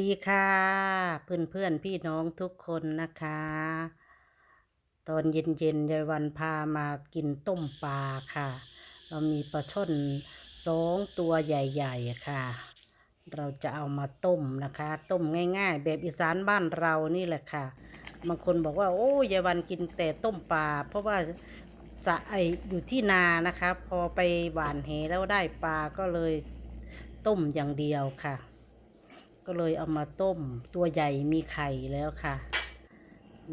ดีค่ะเพื่อนเพื่อนพี่น้องทุกคนนะคะ ตอนเย็นๆยายวันพามากินต้มปลาค่ะ เรามีปลาช่อนสองตัวใหญ่ ๆ ค่ะ เราจะเอามาต้มนะคะ ต้มง่าย ๆ แบบอีสานบ้านเรานี่แหละค่ะบางคนบอกว่าโอ้ยายวันกินแต่ต้มปลาเพราะว่าสะไออยู่ที่นานะคะ พอไปหวานแหแล้วได้ปลาก็เลยต้มอย่างเดียวค่ะ ก็เลยเอามาต้มตัวใหญ่มีไข่แล้วค่ะ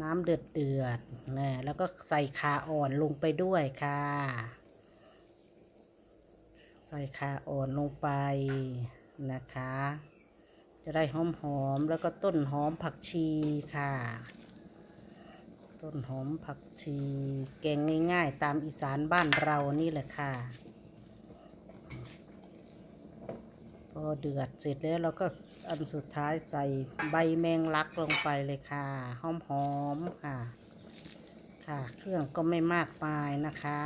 น้ำเดือดเดือดนะแล้วก็ใส่ขาอ่อนลงไปด้วยค่ะ ใส่ขาอ่อนลงไปนะคะ จะได้หอมหอมๆแล้วก็ต้นหอมผักชีค่ะ ต้นหอมผักชี แกงง่ายๆ ตามอีสานบ้านเรานี่แหละค่ะ พอเดือดเสร็จแล้วเราก็อันสุดท้ายใส่ใบแมงลักลงไปเลยค่ะ หอมๆค่ะ ค่ะ เครื่องก็ไม่มากมายนะคะ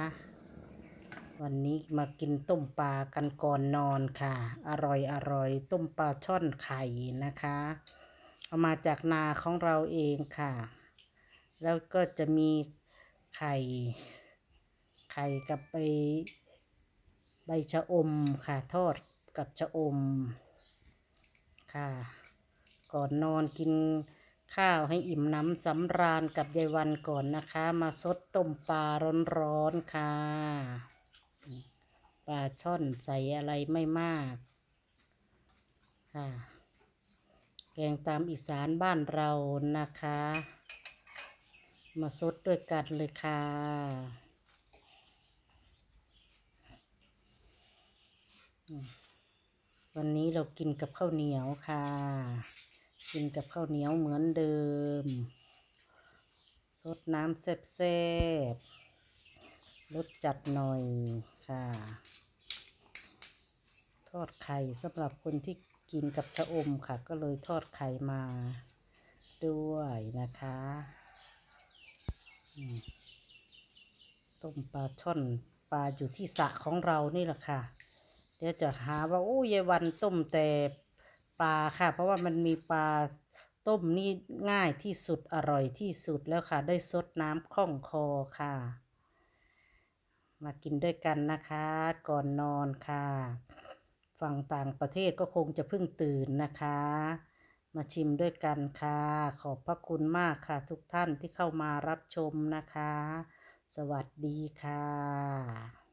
วันนี้มากินต้มปลากันก่อนนอนค่ะ อร่อยอร่อยต้มปลาช่อนไข่นะคะ เอามาจากนาของเราเองค่ะ แล้วก็จะมีไข่ ไข่กับใบใบชะอมค่ะทอด กับชะอม ค่ะ ก่อนนอนกินข้าวให้อิ่มน้ำสำราญกับยายวันก่อนนะคะ มาซดต้มปลาร้อนๆค่ะปลาช่อนใส่อะไรไม่มากค่ะแกงตามอีสานบ้านเรานะคะ มาซดด้วยกันเลยค่ะ วันนี้เรากินกับข้าวเหนียวค่ะ กินกับข้าวเหนียวเหมือนเดิมซดน้ำแซ่บๆรสจัดหน่อยค่ะ ทอดไข่สำหรับคนที่กินกับชะอมค่ะ ก็เลยทอดไข่มาด้วยนะคะต้มปลาช่อนปลาอยู่ที่สระของเรานี่แหละค่ะ เดี๋ยวจะหาว่าโอ้ยายวันต้มแต่ปลาค่ะ เพราะว่ามันมีปลาต้มนี่ง่ายที่สุดอร่อยที่สุดแล้วค่ะ ได้ซดน้ำคล่องคอค่ะ มากินด้วยกันนะคะ ก่อนนอนค่ะ ฝั่งต่างประเทศก็คงจะเพิ่งตื่นนะคะ มาชิมด้วยกันค่ะ ขอบพระคุณมากค่ะ ทุกท่านที่เข้ามารับชมนะคะ สวัสดีค่ะ